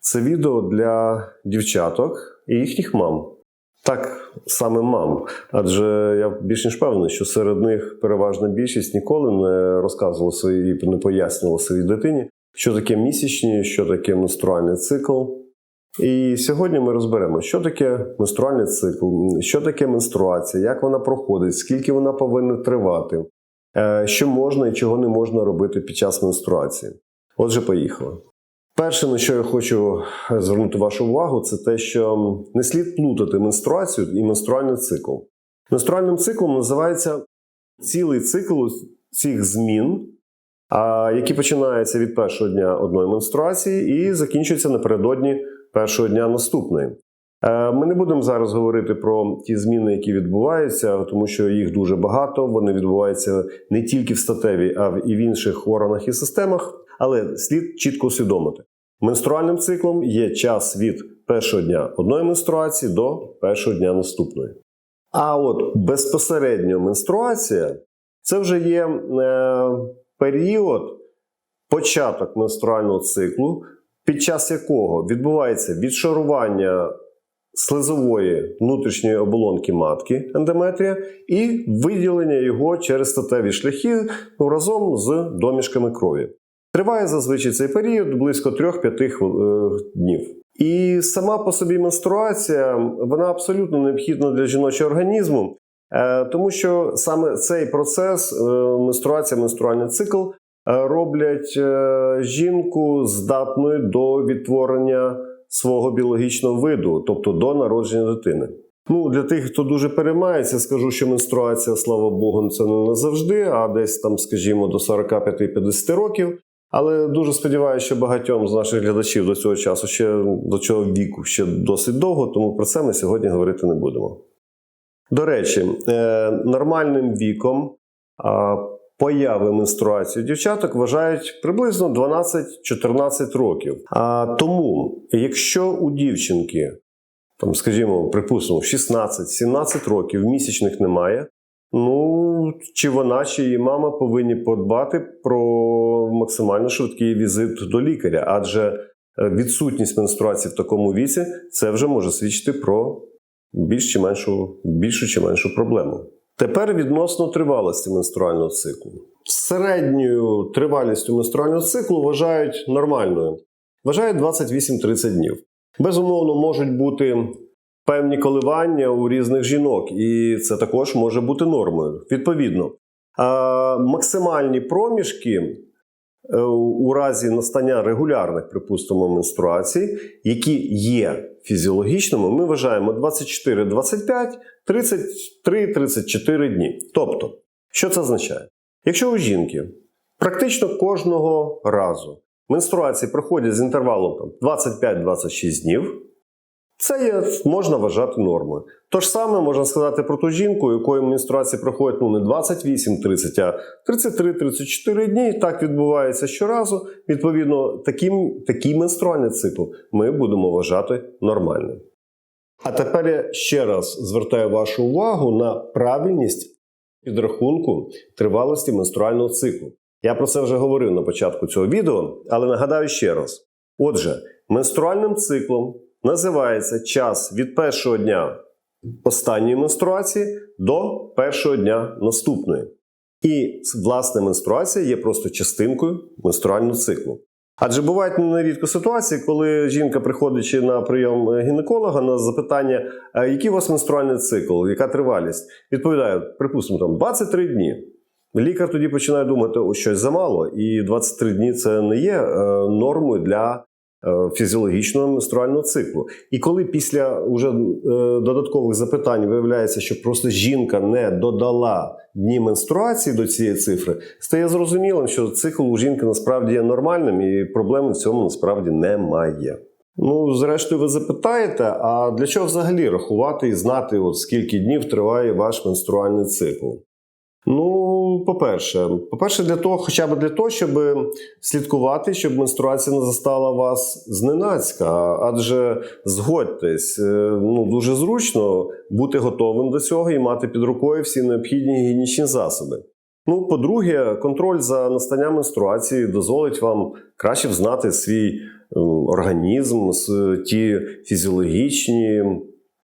Це відео для дівчаток і їхніх мам. Так, саме мам. Адже я більш ніж певний, що серед них переважна більшість ніколи не розказувала своїй, не пояснювала своїй дитині, що таке місячні, що таке менструальний цикл. І сьогодні ми розберемо, що таке менструальний цикл, що таке менструація, як вона проходить, скільки вона повинна тривати, е, що можна і чого не можна робити під час менструації. Отже, поїхали. Перше, на що я хочу звернути вашу увагу, це те, що не слід плутати менструацію і менструальний цикл. Менструальним циклом називається цілий цикл цих змін, які починаються від першого дня одної менструації і закінчуються напередодні першого дня наступної. Е, Ми не будемо зараз говорити про ті зміни, які відбуваються, тому що їх дуже багато. Вони відбуваються не тільки в статевій, а і в інших органах і системах. Але слід чітко усвідомити: менструальним циклом є час від першого дня одної менструації до першого дня наступної. А от безпосередньо менструація це вже є е, період, початок менструального циклу, під час якого відбувається відшарування слизової внутрішньої оболонки матки ендометрія і виділення його через статеві шляхи разом з домішками крові. Триває зазвичай цей період близько 3-5 хвил- е, днів. І сама по собі менструація вона абсолютно необхідна для жіночого організму, е, тому що саме цей процес, е, менструація, менструальний цикл, роблять жінку здатною до відтворення свого біологічного виду, тобто до народження дитини. Ну, для тих, хто дуже переймається, скажу, що менструація, слава Богу, це не назавжди, а десь там, скажімо, до 45-50 років. Але дуже сподіваюся, що багатьом з наших глядачів до цього часу ще до цього віку ще досить довго, тому про це ми сьогодні говорити не будемо. До речі, е, нормальним віком появи менструації дівчаток вважають приблизно 12-14 років. А тому, якщо у дівчинки, там, скажімо, припустимо, 16-17 років місячних немає, Ну, чи вона, чи її мама повинні подбати про максимально швидкий візит до лікаря, адже е, відсутність менструації в такому віці це вже може свідчити про більш чи меншу, більшу чи меншу проблему. Тепер відносно тривалості менструального циклу. Середньою тривалістю менструального циклу вважають нормальною. Вважають 28-30 днів. Безумовно, можуть бути певні коливання у різних жінок, і це також може бути нормою. Відповідно, максимальні проміжки е, у разі настання регулярних, припустимо, менструацій, які є фізіологічними, ми вважаємо 24-25, 33-34 дні. Тобто, що це означає? Якщо у жінки практично кожного разу менструації проходять з інтервалом 25-26 днів, це є, можна вважати нормою. То ж саме можна сказати про ту жінку, у якої менструації проходять ну, не 28-30, а 33-34 дні. Так відбувається щоразу. Відповідно, таким, такий менструальний цикл ми будемо вважати нормальним. А тепер я ще раз звертаю вашу увагу на правильність підрахунку тривалості менструального циклу. Я про це вже говорив на початку цього відео, але нагадаю ще раз: отже, менструальним циклом називається час від першого дня останньої менструації до першого дня наступної. І власне менструація є просто частинкою менструального циклу. Адже бувають нерідко ситуації, коли жінка, приходячи на прийом гінеколога на запитання, який у вас менструальний цикл, яка тривалість, відповідає, припустимо, там 23 дні. Лікар тоді починає думати, о, щось замало, і 23 дні це не є е, нормою для е, фізіологічного менструального циклу. І коли після уже е, додаткових запитань виявляється, що просто жінка не додала дні менструації до цієї цифри, стає зрозумілим, що цикл у жінки насправді є нормальним, і проблеми в цьому насправді немає. Ну, зрештою, ви запитаєте, а для чого взагалі рахувати і знати, от скільки днів триває ваш менструальний цикл? Ну, по-перше, по-перше, для того, хоча б для того, щоб слідкувати, щоб менструація не застала вас зненацька. Адже згодьтесь, е, ну дуже зручно бути готовим до цього і мати під рукою всі необхідні гігієнічні засоби. Ну, по-друге, контроль за настанням менструації дозволить вам краще взнати свій е, організм, ті фізіологічні,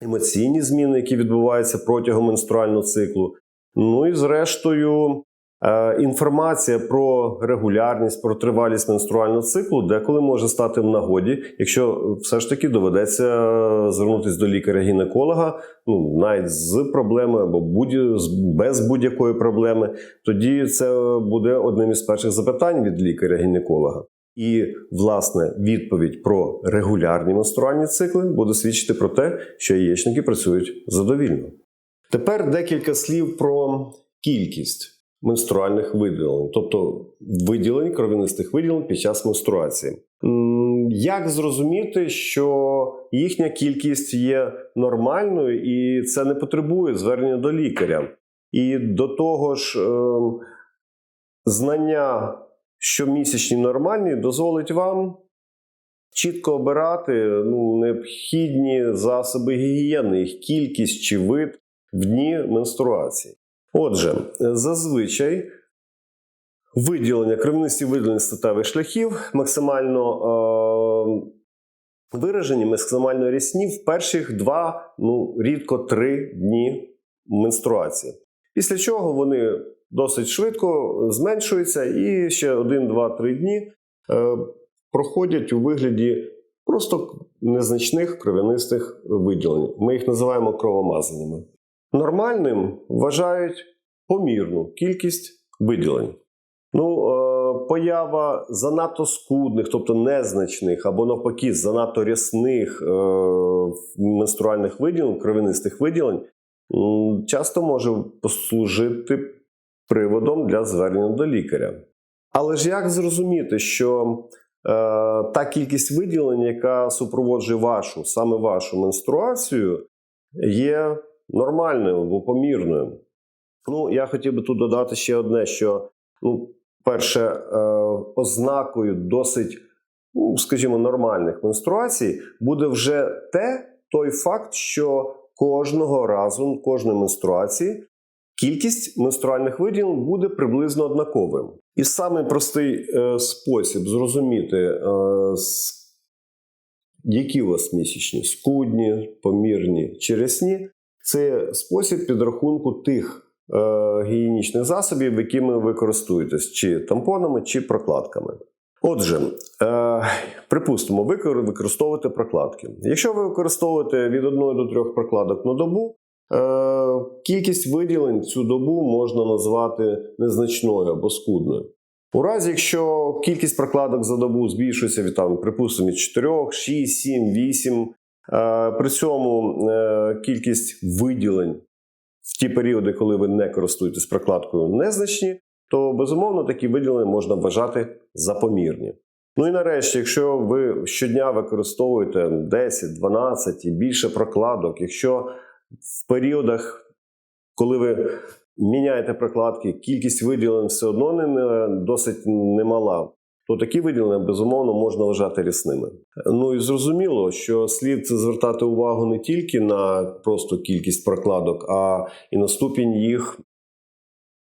емоційні зміни, які відбуваються протягом менструального циклу. Ну і зрештою, е, інформація про регулярність, про тривалість менструального циклу деколи може стати в нагоді, якщо все ж таки доведеться звернутися до лікаря-гінеколога, ну навіть з проблемою або будь- без будь-якої проблеми, тоді це буде одним із перших запитань від лікаря-гінеколога. І власне відповідь про регулярні менструальні цикли буде свідчити про те, що яєчники працюють задовільно. Тепер декілька слів про кількість менструальних виділень, тобто виділень кров'янистих виділень під час менструації. Як зрозуміти, що їхня кількість є нормальною і це не потребує звернення до лікаря? І до того ж, ем, знання, що місячні нормальні, дозволить вам чітко обирати ну, необхідні засоби гігієни, їх кількість чи вид в дні менструації. Отже, зазвичай виділення, кров'янисті виділення статевих шляхів максимально е, виражені, максимально рясні в перших два, ну рідко три дні менструації. Після чого вони досить швидко зменшуються і ще один, два, три дні е, проходять у вигляді просто незначних кров'янистих виділень. Ми їх називаємо кровомазаннями. Нормальним вважають помірну кількість виділень. Ну, е, поява занадто скудних, тобто незначних, або навпаки, занадто рясних е, менструальних виділень, кров'янистих виділень, часто може послужити приводом для звернення до лікаря. Але ж як зрозуміти, що е, та кількість виділень, яка супроводжує вашу, саме вашу менструацію, є нормальною або помірною? Ну, я хотів би тут додати ще одне: що, ну, перше, е, ознакою досить, ну, скажімо, нормальних менструацій буде вже те, той факт, що кожного разу, кожної менструації, кількість менструальних виділень буде приблизно однаковим. І самий простий е, спосіб зрозуміти, е, які у вас місячні скудні, помірні чи рясні, це спосіб підрахунку тих е, гігієнічних засобів, якими ви користуєтесь, чи тампонами, чи прокладками. Отже, е, припустимо, ви використовуєте прокладки. Якщо ви використовуєте від 1 до 3 прокладок на добу, е, кількість виділень цю добу можна назвати незначною або скудною. У разі, якщо кількість прокладок за добу збільшується від там, припустимо, 4, 6, 7, 8, е, при цьому е, кількість виділень в ті періоди, коли ви не користуєтесь прокладкою, незначні, то безумовно такі виділення можна вважати за помірні. Ну і нарешті, якщо ви щодня використовуєте 10, 12 і більше прокладок, якщо в періодах, коли ви міняєте прокладки, кількість виділень все одно не, не досить немала, то такі виділення безумовно можна вважати рясними. Ну і зрозуміло, що слід звертати увагу не тільки на просто кількість прокладок, а і на ступінь їх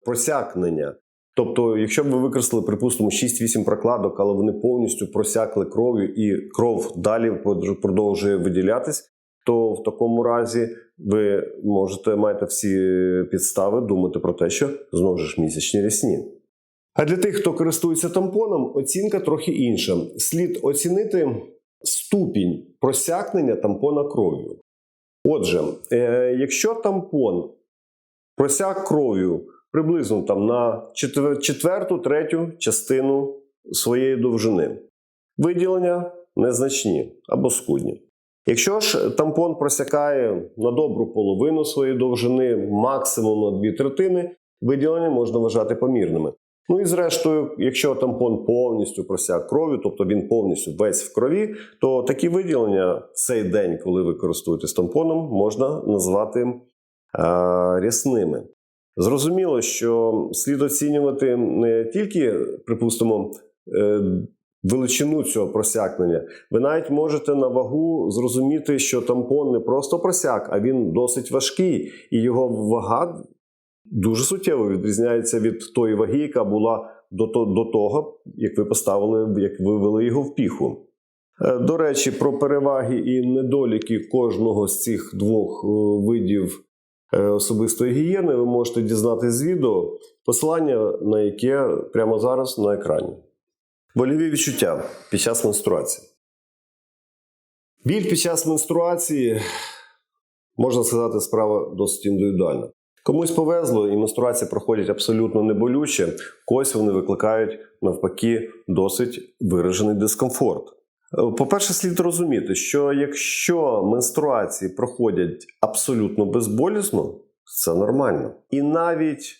просякнення. Тобто, якщо б ви використали, припустимо, 6-8 прокладок, але вони повністю просякли кров'ю і кров далі продовжує виділятись, то в такому разі ви можете маєте всі підстави думати про те, що знову ж місячні рясні. А для тих, хто користується тампоном, оцінка трохи інша. Слід оцінити ступінь просякнення тампона кров'ю. Отже, е, якщо тампон просяк кров'ю приблизно там на четвер- четверту, третю частину своєї довжини, виділення незначні або скудні. Якщо ж тампон просякає на добру половину своєї довжини, максимум на дві третини, виділення можна вважати помірними. Ну і зрештою, якщо тампон повністю просяк кров'ю, тобто він повністю весь в крові, то такі виділення в цей день, коли ви користуєтесь тампоном, можна назвати е, рясними. Зрозуміло, що слід оцінювати не тільки, припустимо, е, величину цього просякнення. Ви навіть можете на вагу зрозуміти, що тампон не просто просяк, а він досить важкий, і його вага дуже суттєво відрізняється від тої ваги, яка була до, до того, як ви поставили, як ви ввели його в піху. Е, До речі, про переваги і недоліки кожного з цих двох е, видів е, особистої гігієни ви можете дізнатися з відео, посилання на яке прямо зараз на екрані. Больові відчуття під час менструації. Біль під час менструації, можна сказати, справа досить індивідуальна. Комусь повезло, і менструації проходять абсолютно неболюче, когось вони викликають навпаки досить виражений дискомфорт. Е, По-перше, слід розуміти, що якщо менструації проходять абсолютно безболісно, це нормально. І навіть,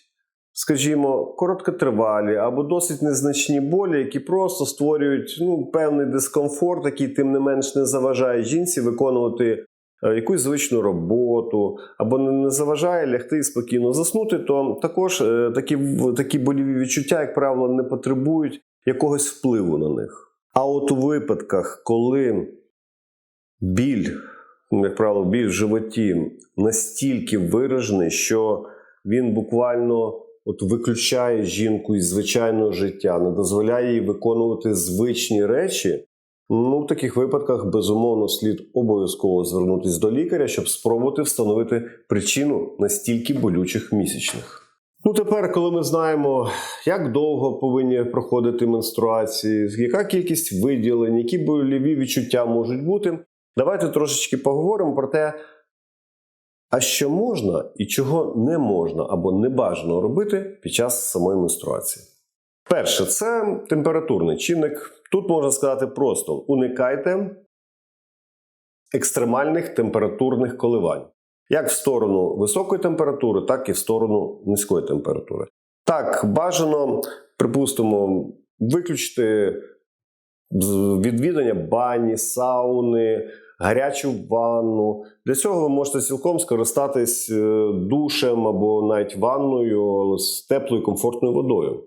скажімо, короткотривалі або досить незначні болі, які просто створюють ну, певний дискомфорт, який тим не менш не заважає жінці виконувати якусь звичну роботу, або не заважає лягти і спокійно заснути, то також е, такі, такі больові відчуття, як правило, не потребують якогось впливу на них. А от у випадках, коли біль, ну, як правило, біль в животі настільки виражений, що він буквально от виключає жінку із звичайного життя, не дозволяє їй виконувати звичні речі. Ну, в таких випадках безумовно слід обов'язково звернутися до лікаря, щоб спробувати встановити причину настільки болючих місячних. Ну, тепер, коли ми знаємо, як довго повинні проходити менструації, яка кількість виділень, які больові відчуття можуть бути, давайте трошечки поговоримо про те, а що можна і чого не можна або не бажано робити під час самої менструації. Перше, це температурний чинник. Тут можна сказати просто: уникайте екстремальних температурних коливань. Як в сторону високої температури, так і в сторону низької температури. Так, бажано, припустимо, виключити відвідання бані, сауни, гарячу ванну. Для цього ви можете цілком скористатись е, душем або навіть ванною з теплою комфортною водою.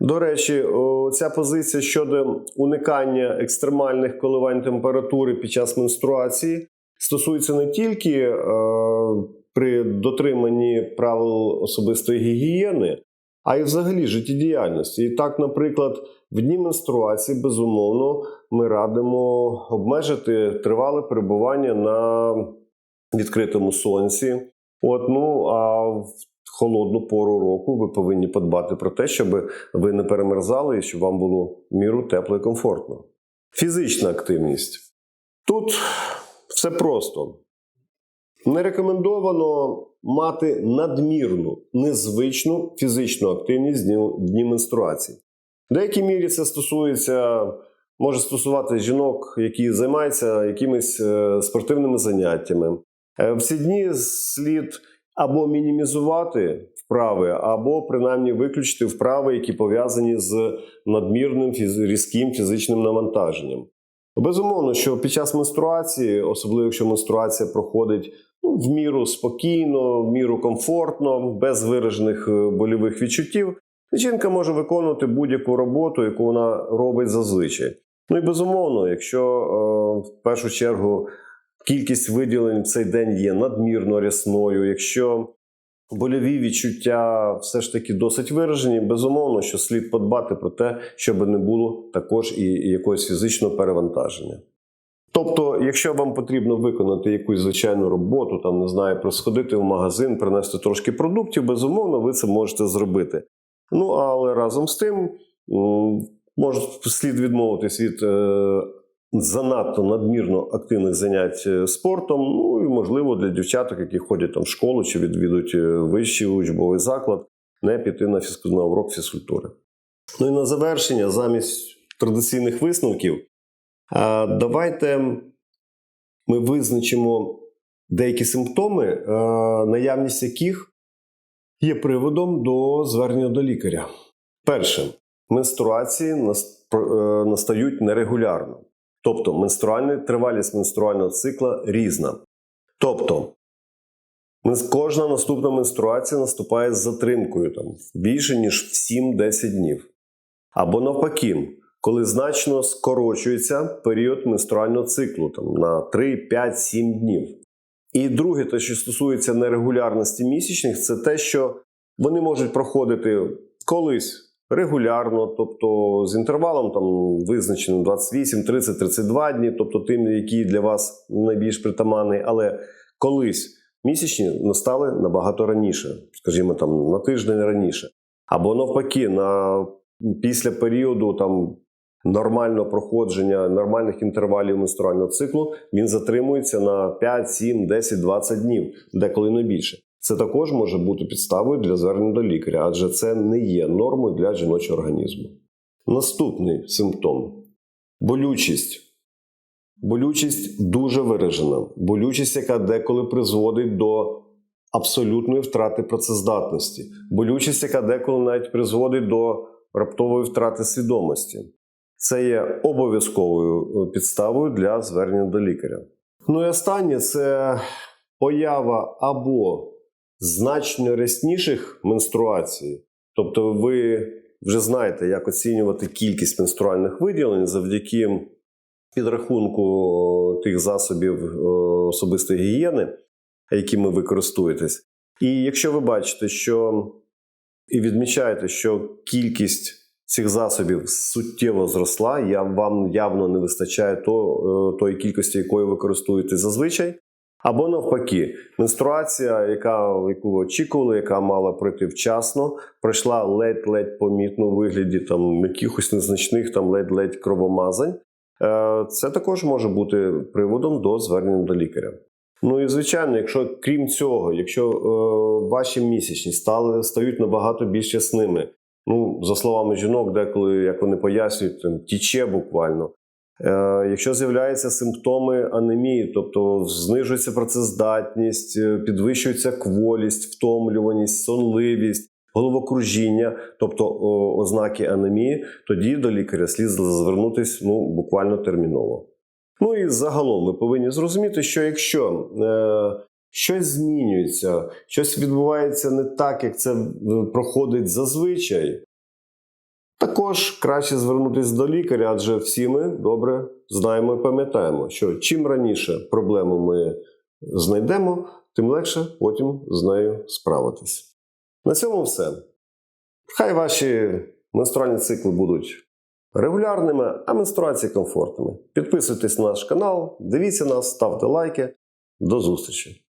До речі, ця позиція щодо уникання екстремальних коливань температури під час менструації стосується не тільки е, при дотриманні правил особистої гігієни, а й взагалі життєдіяльності. І так, наприклад, в дні менструації, безумовно, ми радимо обмежити тривале перебування на відкритому сонці. От, ну, а в холодну пору року ви повинні подбати про те, щоб ви не перемерзали і щоб вам було міру тепло і комфортно. Фізична активність. Тут все просто. Не рекомендовано мати надмірну, незвичну фізичну активність в дні- менструації. В деякій мірі це стосується, може стосувати жінок, які займаються якимись е, спортивними заняттями. Е, В ці дні слід або мінімізувати вправи, або принаймні виключити вправи, які пов'язані з надмірним різким фізичним навантаженням. Безумовно, що під час менструації, особливо якщо менструація проходить ну, в міру спокійно, в міру комфортно, без виражених е, больових відчуттів, жінка може виконувати будь-яку роботу, яку вона робить зазвичай. Ну і безумовно, якщо е, в першу чергу кількість виділень в цей день є надмірно рясною, якщо больові відчуття все ж таки досить виражені, безумовно, що слід подбати про те, щоб не було також і якогось фізичного перевантаження. Тобто, якщо вам потрібно виконати якусь звичайну роботу, там не знаю, сходити в магазин, принести трошки продуктів, безумовно, ви це можете зробити. Ну але разом з тим, може слід відмовитись від е, занадто надмірно активних занять е, спортом. Ну і можливо для дівчаток, які ходять там в школу чи відвідують е, вищий учбовий заклад, не піти на, фізку- на урок фізкультури. Ну і на завершення, замість традиційних висновків, давайте ми визначимо деякі симптоми, наявність яких є приводом до звернення до лікаря. Перше, менструації е, настають нерегулярно. Тобто менструальна тривалість менструального цикла різна. Тобто, кожна наступна менструація наступає з затримкою там, більше, ніж в 7-10 днів. Або навпаки, коли значно скорочується період менструального циклу там, на 3, 5, 7 днів. І друге, те, що стосується нерегулярності місячних, це те, що Вони можуть проходити колись регулярно, тобто з інтервалом там визначеним 28, 30, 32 дні, тобто тим, які для вас найбільш притаманний, але колись місячні настали набагато раніше, скажімо, там на тиждень раніше. Або навпаки, на після періоду там нормального проходження нормальних інтервалів менструального циклу він затримується на 5, 7, 10, 20 днів, деколи не більше. Це також може бути підставою для звернення до лікаря, адже це не є нормою для жіночого організму. Наступний симптом болючість. Болючість дуже виражена. Болючість, яка деколи призводить до абсолютної втрати працездатності. Болючість, яка деколи навіть призводить до раптової втрати свідомості. Це є обов'язковою е, підставою для звернення до лікаря. Ну і останнє це поява або значно рясніших менструацій. Тобто, ви вже знаєте, як оцінювати кількість менструальних виділень завдяки підрахунку тих засобів е, особистої гігієни, якими ви користуєтесь. І якщо ви бачите, що і відмічаєте, що кількість цих засобів суттєво зросла, я, вам явно не вистачає то, е, тої кількості, якої ви користуєтесь зазвичай. Або навпаки, менструація, яка, яку очікували, яка мала пройти вчасно, пройшла ледь-ледь помітно у вигляді там якихось незначних там ледь-ледь кровомазань. Е, Це також може бути приводом до звернення до лікаря. Ну і звичайно, якщо крім цього, якщо е, ваші місячні стали стають набагато більш ясними, ну за словами жінок, деколи як вони пояснюють, там тіче буквально. Е, якщо з'являються симптоми анемії, тобто знижується працездатність, е, підвищується кволість, втомлюваність, сонливість, головокружіння, тобто ознаки анемії, тоді до лікаря слід звернутися ну, буквально терміново. Ну і загалом ви повинні зрозуміти, що якщо е, щось змінюється, щось відбувається не так, як це е, проходить зазвичай, також краще звернутися до лікаря, адже всі ми добре знаємо і пам'ятаємо, що чим раніше проблему ми знайдемо, тим легше потім з нею справитись. На цьому все. Хай ваші менструальні цикли будуть регулярними, а менструації комфортними. Підписуйтесь на наш канал, дивіться нас, ставте лайки. До зустрічі!